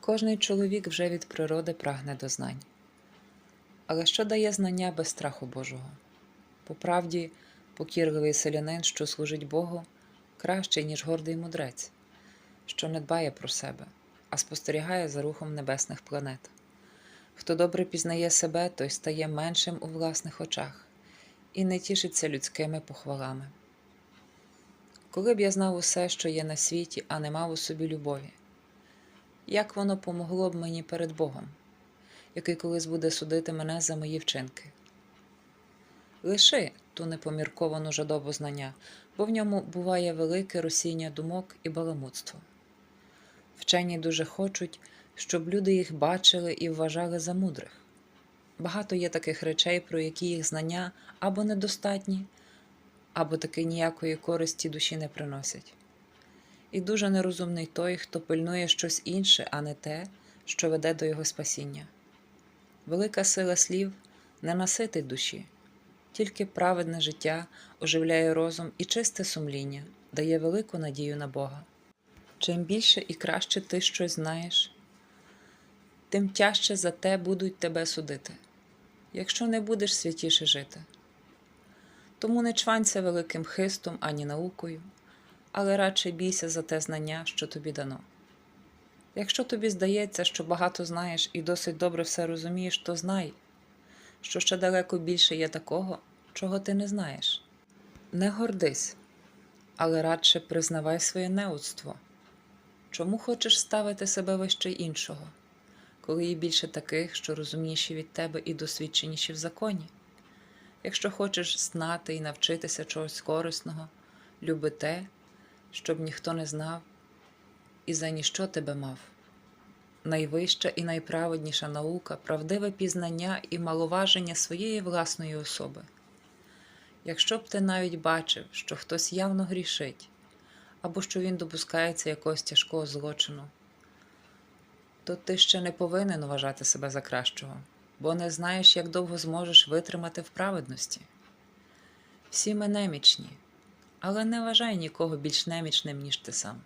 Кожний чоловік вже від природи прагне до знань. Але що дає знання без страху Божого? По правді, покірливий селянин, що служить Богу, кращий, ніж гордий мудрець, що не дбає про себе, а спостерігає за рухом небесних планет. Хто добре пізнає себе, той стає меншим у власних очах і не тішиться людськими похвалами. Коли б я знав усе, що є на світі, а не мав у собі любові, як воно помогло б мені перед Богом, який колись буде судити мене за мої вчинки? Лиши ту непомірковану жадобу знання, бо в ньому буває велике розсіння думок і баламутство. Вчені дуже хочуть, щоб люди їх бачили і вважали за мудрих. Багато є таких речей, про які їх знання або недостатні, або таки ніякої користі душі не приносять. І дуже нерозумний той, хто пильнує щось інше, а не те, що веде до його спасіння. Велика сила слів не наситить душі, тільки праведне життя оживляє розум і чисте сумління, дає велику надію на Бога. Чим більше і краще ти щось знаєш, тим тяжче за те будуть тебе судити, якщо не будеш святіше жити. Тому не чванься великим хистом ані наукою, але радше бійся за те знання, що тобі дано. Якщо тобі здається, що багато знаєш і досить добре все розумієш, то знай, що ще далеко більше є такого, чого ти не знаєш. Не гордись, але радше признавай своє неудство. Чому хочеш ставити себе вище іншого, коли є більше таких, що розумніші від тебе і досвідченіші в законі? Якщо хочеш знати і навчитися чогось корисного, люби те, щоб ніхто не знав і за ніщо тебе мав. Найвища і найправедніша наука правдиве пізнання і маловаження своєї власної особи. Якщо б ти навіть бачив, що хтось явно грішить, або що він допускається якогось тяжкого злочину, то ти ще не повинен вважати себе за кращого, бо не знаєш, як довго зможеш витримати в праведності. Всі ми немічні, але не вважай нікого більш немічним, ніж ти сам.